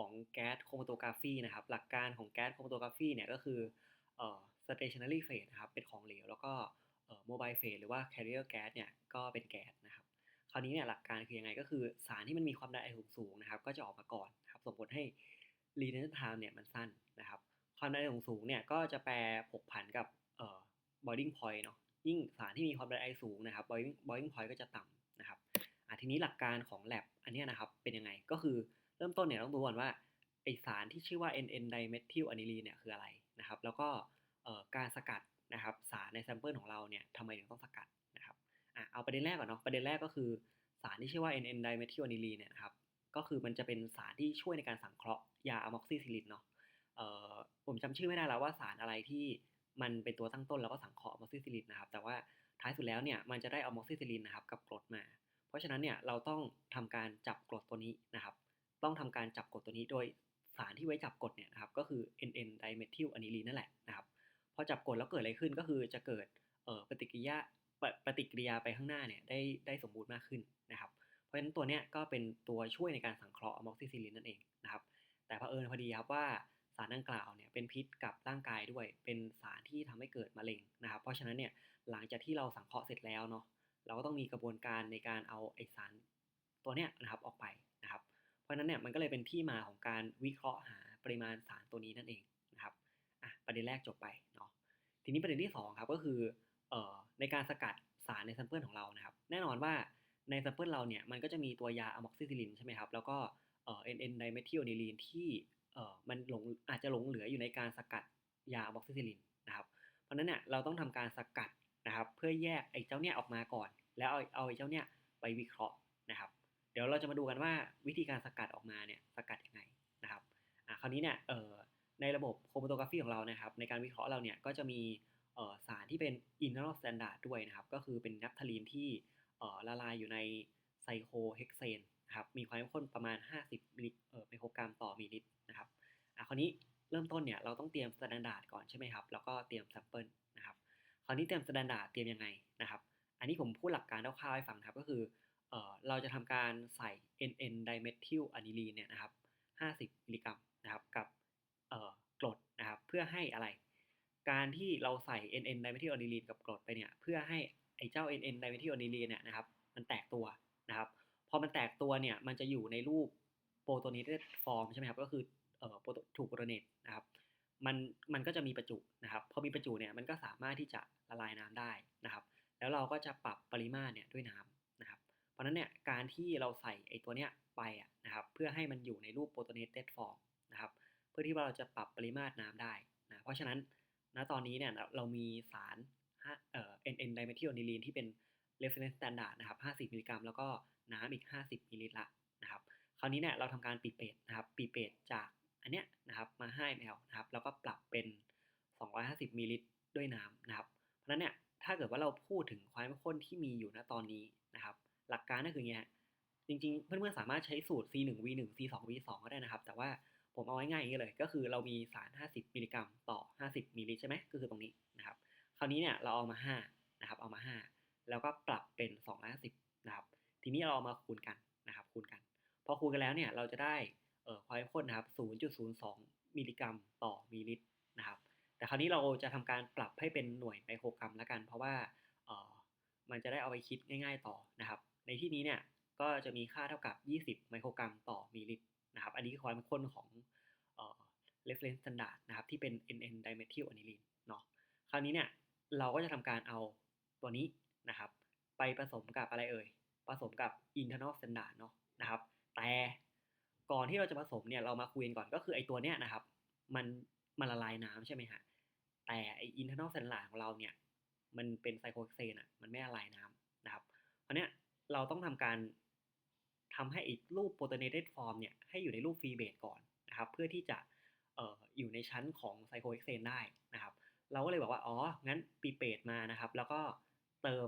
ของแก๊สโครมาโตกราฟีนะครับ หลักการของแก๊สโครมาโตกราฟีเนี่ยก็คือเอ่อ stationary phase นะครับ เป็นของเหลว แล้วก็เอ่อ mobile phase หรือว่า carrier gas เนี่ยก็เป็นแก๊สนะครับ คราวนี้เนี่ยหลักการคือยังไงก็คือสารที่มันมีความดันไอสูงสูงๆนะครับ ก็จะออกมาก่อนนะครับส่งผลให้ retention time เนี่ยมันสั้นนะครับ ความดันไอสูงสูงๆเนี่ยก็จะแปรผกผันกับเอ่อ boiling point เนาะยิ่งสารที่มีความดันไอสูงนะครับ boiling boiling point ก็จะต่ำนะครับอะทีนี้หลักการของ lab อันนี้นะครับเป็นยังไงก็คือ เริ่มต้นเนี่ยต้องดูก่อนว่าไอสารที่ชื่อว่า NN dimethyl aniline เนี่ยคืออะไรนะครับ แล้วก็การสกัดนะครับสารในแซมเปิลของเราเนี่ยทำไมถึงต้องสกัดนะครับอะเอาประเด็นแรกก่อนเนาะประเด็นแรกก็คือสารที่ชื่อว่า NN dimethyl aniline เนี่ยนะครับก็คือมันจะเป็นสารที่ช่วยในการสังเคราะห์ยาอะม็อกซิซิลินเนาะผมจำชื่อไม่ได้แล้วว่าสารอะไรที่มันเป็นตัวตั้งต้นแล้วก็สังเคราะห์อะม็อกซิซิลินนะครับ แต่ว่าท้ายสุดแล้วเนี่ยมันจะได้อะม็อกซิซิลินนะครับกับกรดมา เพราะฉะนั้นเนี่ยเราต้องทำการจับกรดตัวนี้นะครับ ต้องทำการจับกดตัวนี้โดยสารที่ไว้จับกดเนี่ยนะครับก็คือ NN dimethyl aniline นั่นแหละนะครับพอจับกดแล้วเกิดอะไรขึ้นก็คือจะเกิดปฏิกิริยาปปฏิกิริยาไปข้างหน้าเนี่ยได้ได้สมบูรณ์มากขึ้นนะครับ เพราะฉะนั้นตัวเนี้ยก็เป็นตัวช่วยในการสังเคราะห์อะม็อกซิซิลินนั่นเองนะครับ แต่เผอิญพอดีครับว่าสารดังกล่าวเนี่ยเป็นพิษกับร่างกายด้วย เป็นสารที่ทำให้เกิดมะเร็งนะครับ เพราะฉะนั้นเนี่ยหลังจากที่เราสังเคราะห์เสร็จแล้วเนาะเราก็ต้องมีกระบวนการในการเอาไอสารตัวเนี้ยนะครับออกไปนะครับ ราะฉะนั้นเนี่ยมันก็เลยเป็นที่มาของการวิเคราะห์หาปริมาณสารตัวนี้นั่นเองนะครับอะประเด็นแรกจบไปเนาะทีนี้ประเด็นที่ 2 ครับก็คือเอ่อในการสกัดสารในแซมเปิลของเรานะครับ แน่นอนว่าในแซมเปิลเราเนี่ยมันก็จะมีตัวยาอะม็อกซิซิลินใช่ไหมครับแล้วก็เอ่อ NN dimethyl aniline ที่เอ่อมันหลงอาจจะหลงเหลืออยู่ในการสกัดยาอะม็อกซิซิลินนะครับเพราะนั้นเนี่ยเราต้องทำการสกัดนะครับเพื่อแยกไอ้เจ้าเนี่ยออกมาก่อน แล้วเอาเอาไอ้เจ้าเนี่ยไปวิเคราะห์ เดี๋ยวเราจะมาดูกันว่าวิธีการสกัดออกมาเนี่ยสกัดยังไงนะครับอะคราวนี้เนี่ยเอ่อในระบบโครมาโตกราฟีของเรานะครับในการวิเคราะห์เราเนี่ยก็จะมีสารที่เป็น internal standard ด้วยนะครับ ก็คือเป็นนัฟทาลีนที่ละลายอยู่ในไซโคเฮกเซนนะครับมีความเข้มข้นประมาณ 50มิลลิเออไมโครกรัมต่อมิลลิลิตรนะครับอะคราวนี้เริ่มต้นเนี่ยเราต้องเตรียม standard ก่อนใช่ไหมครับ แล้วก็เตรียม sample นะครับ คราวนี้เตรียม standard เตรียมยังไงนะครับ อันนี้ผมพูดหลักการคร่าวๆให้ฟังครับก็คือ เราจะทำการใส่ NN dimethyl aniline เนี่ยนะครับ 50 มิลลิกรัมนะครับกับกรดนะครับเพื่อให้อะไร การที่เราใส่ NN dimethyl aniline กับกรดไปเนี่ยเพื่อให้ไอ้เจ้า NN dimethyl aniline เนี่ยนะครับมันแตกตัวนะครับพอมันแตกตัวเนี่ยมันจะอยู่ในรูป protonated form ใช่ไหมครับก็คือถูกโปรโตเนตนะครับมันมันก็จะมีประจุนะครับพอมีประจุเนี่ยมันก็สามารถที่จะละลายน้ำได้นะครับ แล้วเราก็จะปรับปริมาตรเนี่ยด้วยน้ำนะค รับเพราะนั้นเนี่ยการที่เราใส่ไอ้ตัวเนี้ยไปอะนะครับเพื่อให้มันอยู่ในรูป protonated form นะครับเพื่อที่ว่าเราจะปรับปริมาตรน้ำได้นะเพราะฉะนั้นณตอนนี้เนี่ยเรามีสารเอ่อ NN dimethyl aniline ที่เป็น reference standard นะครับ50 มิลลิกรัม แล้วก็น้ำอีก 50 มิลลิลิตรละนะครับคราวนี้เนี่ยเราทำการปีเปตนะครับปีเปตจากอันเนี้ยนะครับมา5 ml นะครับแล้วก็ปรับเป็น 250 มิลลิลิตรด้วยน้ำนะครับเพราะฉะนั้นเนี่ยถ้าเกิดว่าเราพูดถึงความเข้มข้นที่มีอยู่ณตอนนี้นะครับ หลักการก็คืออย่างเงี้ยจริงๆ เพื่อนๆสามารถใช้สูตร C1 V1 C2 V2 ก็ได้นะครับ แต่ว่าผมเอาง่ายๆอย่างนี้เลย ก็คือเรามีสาร 50 มิลลิกรัมต่อ 50 มิลลิลิตรใช่ไหมก็คือตรงนี้นะครับ คราวนี้เนี่ยเราเอามา 5 นะครับ เอามา 5 แล้วก็ปรับเป็น 250 นะครับ ทีนี้เราเอามาคูณกันนะครับ คูณกัน พอคูณกันแล้วเนี่ยเราจะได้เอ่อความเข้มข้นนะครับ 0.02 มิลลิกรัมต่อมิลลิลิตรนะครับ แต่คราวนี้เราจะทำการปรับให้เป็นหน่วยไมโครกรัมล้วกัน เพราะว่าเอ่อมันจะได้เอาไปคิดง่าย ๆ ต่อนะครับ ในที่นี้เนี่ยก็จะมีค่าเท่ากับ 20 ไมโครกรัมต่อมิลลิลิตรนะครับ อันนี้คือความเข้มข้นของเอ่อ reference standard นะครับ ที่เป็น NN dimethyl aniline เนาะคราวนี้เนี่ยเราก็จะทำการเอาตัวนี้นะครับ ไปผสมกับอะไรเอ่ย ผสมกับ internal standard เนาะนะครับ แต่ก่อนที่เราจะผสมเนี่ยเรามาคุยกันก่อนก็คือไอตัวเนี้ยนะครับ มันมันละลายน้ำใช่ไหมฮะแต่ไอ้ internal standard ของเราเนี่ยมันเป็นไซโคเฮกเซนอะมันไม่ละลายน้ำนะครับ เพราะเนี้ย เราต้องทำการทำให้ไอ้รูป protonated form เนี่ยให้อยู่ในรูปฟรีเบสก่อนนะครับ เพื่อที่จะเอ่ออยู่ในชั้นของไซโคเฮกเซนได้นะครับ เราก็เลยบอกว่า อ๋อ งั้นปีเปตมานะครับ แล้วก็เติม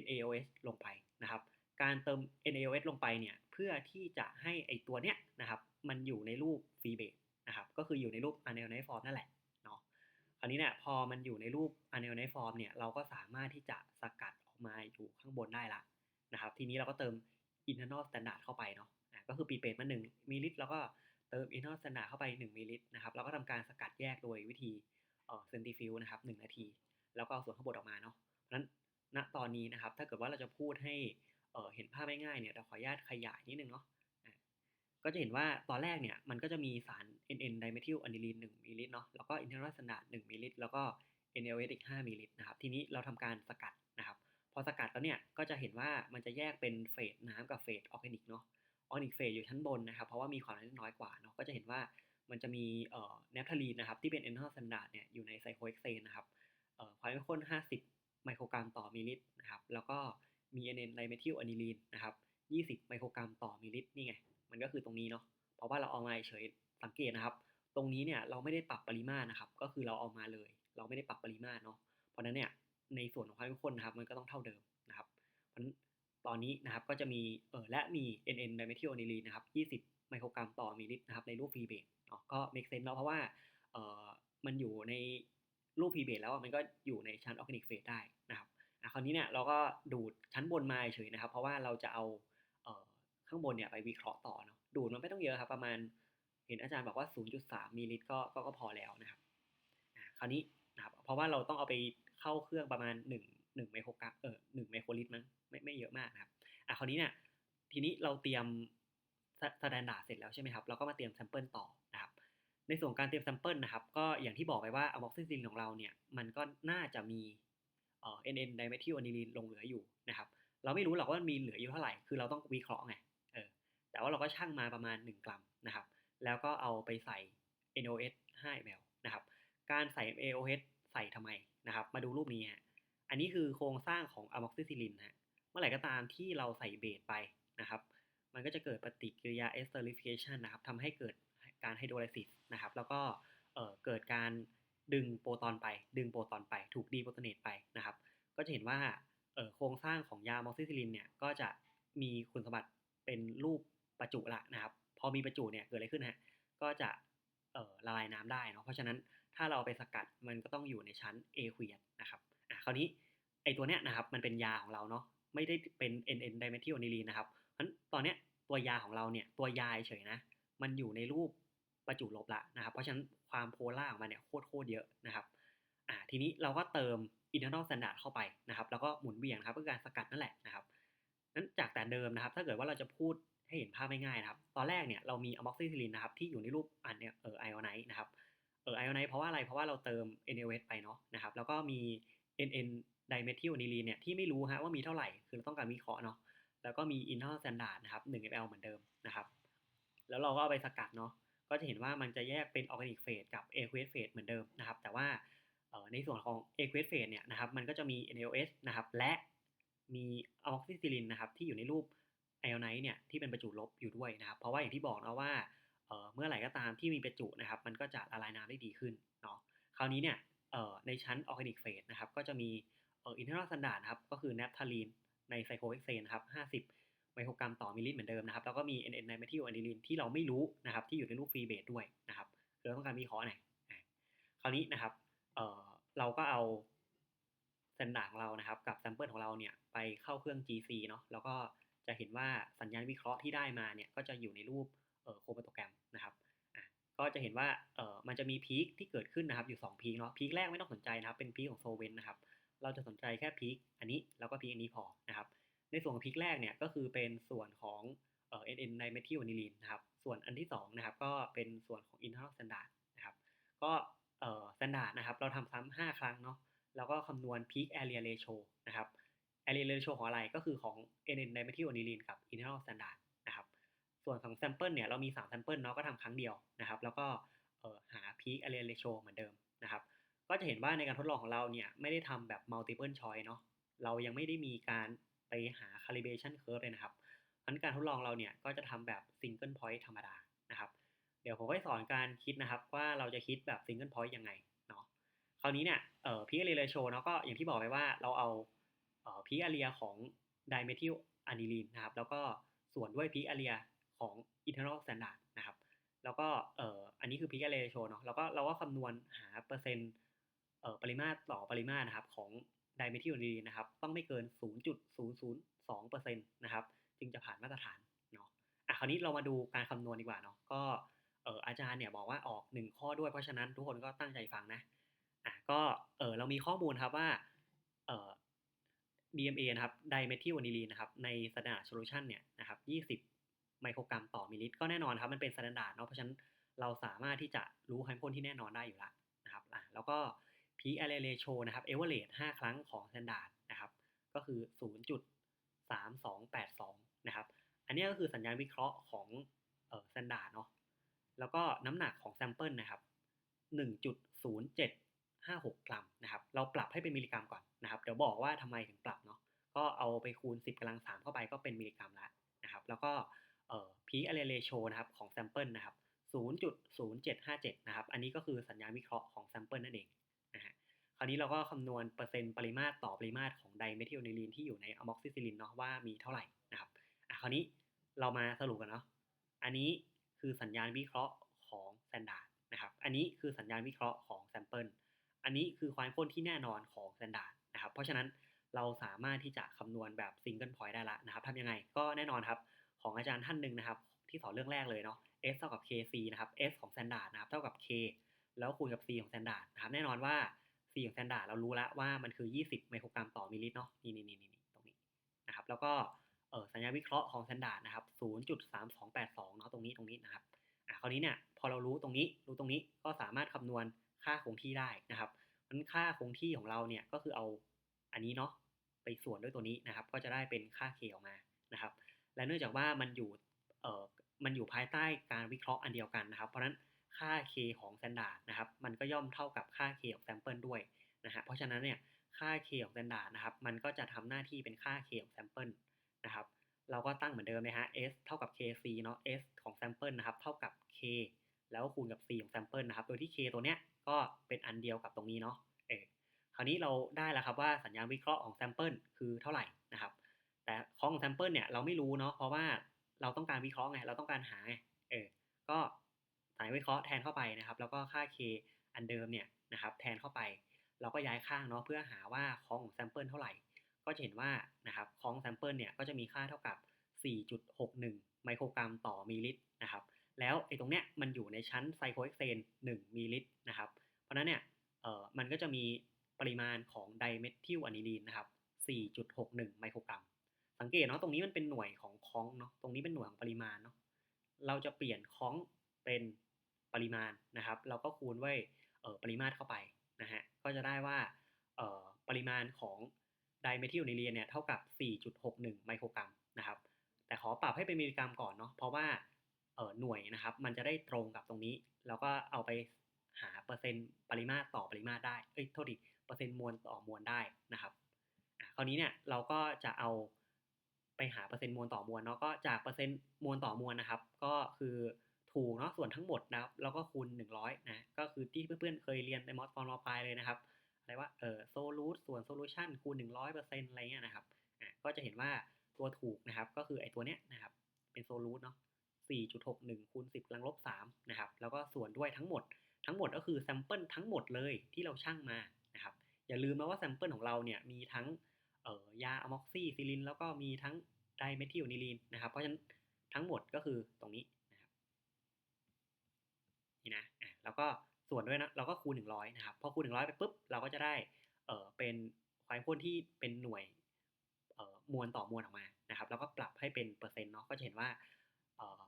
NaOH ลงไปนะครับ การเติม NaOH ลงไปเนี่ยเพื่อที่จะให้ไอตัวเนี้ยนะครับ มันอยู่ในรูปฟรีเบสนะครับ ก็คืออยู่ในรูป anionic form นั่นแหละเนาะคราวนี้เนี่ยพอมันอยู่ในรูป anionic form เนี่ยเราก็สามารถที่จะสกัดออกมาอยู่ข้างบนได้ละ นะครับ ทีนี้เราก็เติม internal standard เข้าไปเนาะก็คือปีเปตมา1มิลลิลิตรแล้วก็เติม internal standard เข้าไป 1มิลลิลิตรนะครับแล้วก็ทำการสกัดแยกโดยวิธีเอ่อ centrifuge นะครับ1นาที แล้วก็เอาส่วนข้างบนออกมาเนาะเพราะฉะนั้นณตอนนี้นะครับ ถ้าเกิดว่าเราจะพูดให้เเห็นภาพง่ายๆเนี่ยเราขออนุญาตขยายนิดนึงเนาะก็จะเห็นว่าตอนแรกเนี่ยมันก็จะมีสาร NN dimethyl aniline 1มิลลิลิตรเนาะแล้วก็ internal standard 1มิลลิลิตรแล้วก็ NaOH อีก5มิลลิลิตรนะครับ ทีนี้เราทำการสกัดนะครับ พอสกัดแล้วเนี่ยก็จะเห็นว่ามันจะแยกเป็นเฟสน้ำกับเฟสออร์แกนิกเนาะออร์แกนิกเฟสอยู่ชั้นบนนะครับ เพราะว่ามีความน้อยกว่าเนาะก็จะเห็นว่ามันจะมีเอ่อแนปทาลีนนะครับ ที่เป็น internal standard เนี่ยอยู่ในไซโคเอ็กเซนนะครับเอ่อความเข้มข้น 50 ไมโครกรัมต่อมิลลิลิตรนะครับ แล้วก็มี NN ไดเมทิลอะนิลีนนะครับ 20 ไมโครกรัมต่อมิลลิลิตรนี่ไง มันก็คือตรงนี้เนาะเพราะว่าเราเอามาเฉยสังเกตนะครับ ตรงนี้เนี่ยเราไม่ได้ปรับปริมาตรนะครับ ก็คือเราเอามาเลย เราไม่ได้ปรับปริมาตรเนาะเพราะนั้นเนี่ย ในส่วนของความเข้มข้นนะครับ มันก็ต้องเท่าเดิมนะครับเพราะตอนนี้นะครับก็จะมีเออและมี NN ไดเมทิลอะนิลีนนะครับ 20 ไมโครกรัมต่อมิลลิลิตรนะครับในรูปฟรีเบสเนาะก็ make sense เนาะเพราะว่าเออมันอยู่ในรูปฟรีเบสแล้วมันก็อยู่ในชั้นออร์แกนิกเฟสได้นะครับอะคราวนี้เนี่ยเราก็ดูดชั้นบนมาเฉยนะครับ เพราะว่าเราจะเอาเออข้างบนเนี่ยไปวิเคราะห์ต่อเนาะดูดมันไม่ต้องเยอะครับ ประมาณเห็นอาจารย์บอกว่า 0.3มิลลิลิตรก็ก็พอแล้วนะครับอะคราวนี้ เพราะว่าเราต้องเอาไปเข้าเครื่องประมาณ1 1ไมโครกรัมเออ1ไมโครลิตรมั้งไม่ไม่เยอะมากนะครับอะคราวนี้เนี่ยทีนี้เราเตรียมสแตนดาร์ดเสร็จแล้วใช่ไหมครับเราก็มาเตรียมแซมเปิลต่อนะครับในส่วนการเตรียมแซมเปิลนะครับก็อย่างที่บอกไปว่าอะม็อกซิซิลินของเราเนี่ยมันก็น่าจะมีเอ่อ NN ไดเมทิลอะนิลีนลงเหลืออยู่นะครับเราไม่รู้หรอกว่ามันมีเหลืออยู่เท่าไหร่ คือเราต้องวิเคราะห์ไงเออแต่ว่าเราก็ชั่งมาประมาณ 1 กรัมนะครับแล้วก็เอาไปใส่ NaOH 5 ml นะครับการใส่ NaOH ใส่ทำไมนะครับ มาดูรูปนี้ฮะอันนี้คือโครงสร้างของอะม็อกซิซิลินฮะเมื่อไหร่ก็ตามที่เราใส่เบสไปนะครับ มันก็จะเกิดปฏิกิริยา esterification นนะครับทำให้เกิดการไฮโดรไลซิสนะครับ แล้วก็เเกิดการดึงโปรตอนไป ดึงโปรตอนไป ถูกดีโปรโตเนตไปนะครับ ก็จะเห็นว่าโครงสร้างของยามอกซิซิลินเนี่ย ก็จะมีคุณสมบัติเป็นรูปประจุละนะครับ พอมีประจุเนี่ย เกิดอะไรขึ้นฮะ ก็จะละลายน้ำได้เนาะ เพราะฉะนั้น ถ้าเราไปสกัดมันก็ต้องอยู่ในชั้นเอควียนะครับอะคราวนี้ไอตัวเนี้ยนะครับมันเป็นยาของเราเนาะไม่ได้เป็น NN ไดเมทิลอะนิลีนนะครับเพราะฉะนั้นตอนเนี้ยตัวยาของเราเนี่ยตัวยาเฉยนะ มันอยู่ในรูปประจุลบละนะครับ เพราะฉะนั้นความโพล่าของมันเนี่ยโคตรโคตรเยอะนะครับอ่าทีนี้เราก็เติม internal standard เข้าไปนะครับ แล้วก็หมุนเวียงนะครับเพื่อการสกัดนั่นแหละนะครับนั้นจากแต่เดิมนะครับ ถ้าเกิดว่าเราจะพูดให้เห็นภาพง่ายๆนะครับ ตอนแรกเนี่ยเรามีอะม็อกซิซิลินนะครับที่อยู่ในรูปอันเนี่ยเออไอออนไนท์นะครับ เออไอออนไนเพราะว่าอะไรเพราะว่าเราเติม NaOH ไปเนาะนะครับแล้วก็มี NN ไดเมทิลนิลีนเนี่ยที่ไม่รู้ฮะว่ามีเท่าไหร่คือเราต้องการวิเคราะห์เนาะแล้วก็มี internal standard นะครับ 1 ml เหมือนเดิมนะครับ แล้วเราก็เอาไปสกัดเนาะก็จะเห็นว่ามันจะแยกเป็น organic phase กับ aqueous phase เหมือนเดิมนะครับ แต่ว่าในส่วนของ aqueous phase เนี่ยนะครับมันก็จะมี NaOH นะครับและมี amoxicillin นะครับที่อยู่ในรูป ionite เนี่ยที่เป็นประจุลบอยู่ด้วยนะครับ เพราะว่าอย่างที่บอกนะว่า เมื่อไหร่ก็ตามที่มีประจุนะครับ มันก็จะละลายน้ำได้ดีขึ้นเนาะคราวนี้เนี่ยในชั้น organic phase นะครับ ก็จะมี internal standard นะครับ ก็คือ naphthalene ในไซโคเฮกเซนนะครับ 50 ไมโครกรัมต่อมิลลิลิตรเหมือนเดิมนะครับ แล้วก็มี NN ไดเมทิลอะนิลีนที่เราไม่รู้นะครับ ที่อยู่ในรูปฟรีเบสด้วยนะครับคือเราต้องการวิเคราะห์หน่อยคราวนี้นะครับเราก็เอาสแตนดาร์ดของเรานะครับ กับแซมเปิลของเราเนี่ยไปเข้าเครื่อง GC เนาะ แล้วก็จะเห็นว่าสัญญาณวิเคราะห์ที่ได้มาเนี่ย ก็จะอยู่ในรูป โครโมโตแกรมนะครับก็จะเห็นว่าเออมันจะมีพีคที่เกิดขึ้นนะครับอยู่2พีคเนาะพีคแรกไม่ต้องสนใจนะครับเป็นพีคของโซเวนนะครับเราจะสนใจแค่พีคอันนี้แล้วก็พีคอันนี้พอนะครับในส่วนของพีคแรกเนี่ยก็คือเป็นส่วนของเอ่อ NN ไดเมทิลอะนิลีนนะครับส่วนอันที่2นะครับก็เป็นส่วนของ internal standard นะครับก็เอ่อ standard นะครับเราทำซ้ำ5ครั้งเนาะแล้วก็คำนวณ peak area ratio นะครับ area ratio ของอะไรก็คือของ NN ไดเมทิลอะนิลีนกับ internal standard นะครับ ส่วนของ sample เนี่ยเรามี3 sample เนาะก็ทำครั้งเดียวนะครับ แล้วก็เอ่อหา peak area ratio เหมือนเดิมนะครับ ก็จะเห็นว่าในการทดลองของเราเนี่ยไม่ได้ทำแบบ multiple choice เนาะเรายังไม่ได้มีการไปหา calibration curve เลยนะครับเพราะการทดลองเราเนี่ยก็จะทำแบบ single point ธรรมดานะครับ เดี๋ยวผมก็สอนการคิดนะครับว่าเราจะคิดแบบ single point ยังไงเนาะคราวนี้เนี่ยเอ่อ peak area ratio เนาะก็อย่างที่บอกไปว่าเราเอาเอ่อ peak area ของ dimethyl aniline นะครับแล้วก็ส่วนด้วย peak area ของ internal standard นะครับ แล้วก็เอ่ออันนี้คือ peak area ratio เนาะแล้วก็เราก็คำนวณหาเปอร์เซ็นต์เอ่อปริมาตรต่อปริมาตรนะครับของไดเมทิลอะนิลีนนะครับ ต้องไม่เกิน 0.002%นะครับ จึงจะผ่านมาตรฐานเนาะอะคราวนี้เรามาดูการคำนวณดีกว่าเนาะก็เออาจารย์เนี่ยบอกว่าออก 1 ข้อด้วยเพราะฉะนั้นทุกคนก็ตั้งใจฟังนะอะก็เออเรามีข้อมูลครับว่าเอ่อ DMA นะครับไดเมทิลอะนิลีนนะครับใน standard solution เนี่ยนะครับ20 ไมโครกรัมต่อมิลลิลิตรก็แน่นอนครับมันเป็น standard เนาะเพราะฉะนั้นเราสามารถที่จะรู้ความเข้มข้นที่แน่นอนได้อยู่แล้วนะครับอะแล้วก็ peak area ratio นะครับ average 5 ครั้งของ standard นะครับก็คือ 0.3282 นะครับ อันนี้ก็คือสัญญาณวิเคราะห์ของเอ่อ standard เนาะแล้วก็น้ำหนักของ sample นะครับ 1.0756 กรัมนะครับ เราปรับให้เป็นมิลลิกรัมก่อนนะครับ เดี๋ยวบอกว่าทำไมถึงปรับเนาะก็เอาไปคูณ 10กำลัง3เข้าไปก็เป็นมิลลิกรัมละนะครับ แล้วก็ อ่อ peak area ratio นะครับของ sample นะครับ 0.0757 นะครับ อันนี้ก็คือสัญญาณวิเคราะห์ของ sample นั่นเองนะฮะ คราวนี้เราก็คำนวณเปอร์เซ็นต์ปริมาตรต่อปริมาตรของไดเมทิลไนลีนที่อยู่ในอะม็อกซิซิลินเนาะว่ามีเท่าไหร่นะครับ อะคราวนี้เรามาสรุปกันเนาะ อันนี้คือสัญญาณวิเคราะห์ของ standard นะครับ อันนี้คือสัญญาณวิเคราะห์ของ sample อันนี้คือความข้นที่แน่นอนของ standard นะครับ เพราะฉะนั้นเราสามารถที่จะคำนวณแบบ single point ได้ละนะครับทำยังไงก็แน่นอนครับ ของอาจารย์ท่านหนึ่งนะครับ ที่สอนเรื่องแรกเลยเนาะ s เท่ากับ kc นะครับ s ของ standard นะครับ เท่ากับ k แล้วคูณกับ c ของ standard นะครับ แน่นอนว่า c ของ standard เรารู้แล้วว่ามันคือ 20 ไมโครกรัมต่อมิลลิลิตรเนาะ นี่นี่นี่นี่ตรงนี้นะครับ แล้วก็เออสัญญาณวิเคราะห์ของ standard นะครับ 0.3282 เนาะ ตรงนี้ตรงนี้นะครับอะคราวนี้เนี่ย พอเรารู้ตรงนี้ รู้ตรงนี้ ก็สามารถคำนวณค่าคงที่ได้นะครับมันค่าคงที่ของเราเนี่ย ก็คือเอาอันนี้เนาะ ไปส่วนด้วยตัวนี้นะครับ ก็จะได้เป็นค่า k ออกมา นะครับ และเนื่องจากว่ามันอยู่เอ่อมันอยู่ภายใต้การวิเคราะห์อันเดียวกันนะครับ เพราะฉะนั้นค่า k ของ standard นะครับ มันก็ย่อมเท่ากับค่า k ของ sample ด้วยนะฮะเพราะฉะนั้นเนี่ยค่า k ของ standard นะครับ มันก็จะทำหน้าที่เป็นค่า k ของ sample นะครับ เราก็ตั้งเหมือนเดิมเลยฮะ s เท่ากับ kc เนาะ s ของ sample นะครับ เท่ากับ k แล้วคูณกับ c ของ sample นะครับ โดยที่ k ตัวเนี้ยก็เป็นอันเดียวกับตรงนี้เนาะเออคราวนี้เราได้แล้วครับว่าสัญญาณวิเคราะห์ของ sample คือเท่าไหร่นะครับ แต่ของ sample เนี่ยเราไม่รู้เนาะเพราะว่าเราต้องการวิเคราะห์ไงเราต้องการหาไงเออก็สายวิเคราะห์แทนเข้าไปนะครับ แล้วก็ค่า k อันเดิมเนี่ยนะครับแทนเข้าไป เราก็ย้ายข้างเนาะเพื่อหาว่าของของ sample เท่าไหร่ ก็จะเห็นว่านะครับของ sample เนี่ยก็จะมีค่าเท่ากับ 4.61 ไมโครกรัมต่อมิลลิลิตรนะครับแล้วไอ้ตรงเนี้ยมันอยู่ในชั้นไซโคเฮกเซน1มิลลิลิตรนะครับ เพราะนั้นเนี่ยเอ่อมันก็จะมีปริมาณของไดเมทิลอะนิลีนนะครับ 4.61 ไมโครกรัม สังเกตเนาะตรงนี้มันเป็นหน่วยของคองเนาะตรงนี้เป็นหน่วยของปริมาณเนาะเราจะเปลี่ยนคองเป็นปริมาณนะครับ เราก็คูณด้วยเออปริมาตรเข้าไปนะฮะก็จะได้ว่าเออปริมาณของไดเมทิลนิลีนเนี่ยเท่ากับ 4.61 ไมโครกรัมนะครับ แต่ขอปรับให้เป็นมิลลิกรัมก่อนเนาะเพราะว่าเออหน่วยนะครับมันจะได้ตรงกับตรงนี้ แล้วก็เอาไปหาเปอร์เซ็นต์ปริมาตรต่อปริมาตรได้เอ้ยโทษทีเปอร์เซ็นต์มวลต่อมวลได้นะครับคราวนี้เนี่ยเราก็จะเอา ไปหาเปอร์เซ็นต์มวลต่อมวลเนาะก็จากเปอร์เซ็นต์มวลต่อมวลนะครับ ก็คือถูกเนาะส่วนทั้งหมดนะครับแล้วก็คูณ100นะก็คือที่เพื่อนๆเคยเรียนในมอสฟอร์มปลายเลยนะครับอะไรว่าเออโซลูทส่วนโซลูชันคูณ100%อะไรเงี้ยนะครับอะก็จะเห็นว่าตัวถูกนะครับ ก็คือไอ้ตัวเนี้ยนะครับเป็นโซลูทเนาะ4.61คูณ10กำลังลบ3นะครับแล้วก็ส่วนด้วยทั้งหมด ทั้งหมดก็คือแซมเปิลทั้งหมดเลยที่เราชั่งมานะครับอย่าลืมนะว่าแซมเปิลของเราเนี่ยมีทั้ง เอ่อยาอะม็อกซี่ซิลิน แล้วก็มีทั้งไดเมทิลนิลีนนะครับ เพราะฉะนั้นทั้งหมดก็คือตรงนี้นะครับนี่นะอะแล้วก็ส่วนด้วยนะเราก็คูณ 100 นะครับ พอคูณ 100 ไปปุ๊บ เราก็จะได้เอ่อเป็นความข้นที่เป็นหน่วยเอ่อมวลต่อมวลออกมานะครับ แล้วก็ปรับให้เป็นเปอร์เซ็นต์เนาะก็จะเห็นว่าเอ่อ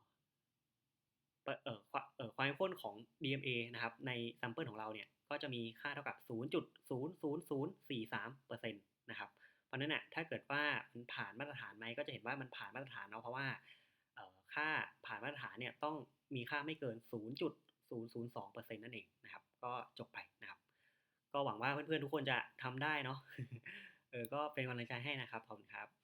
เอ่อเอ่อเอ่อความเข้นของ DMA นะครับ ในแซมเปิลของเราเนี่ย ก็จะมีค่าเท่ากับ 0.00043%นะครับ ราะนั้นน่ะถ้าเกิดว่ามันผ่านมาตรฐานไหมก็จะเห็นว่ามันผ่านมาตรฐานเนาะเพราะว่าค่าผ่านมาตรฐานเนี่ยต้องมีค่าไม่เกิน 0.002%นั่นเองนะครับ ก็จบไปนะครับ ก็หวังว่าเพื่อนๆทุกคนจะทำได้เนาะเออก็เป็นกำลังใจให้นะครับขอบคุณครับ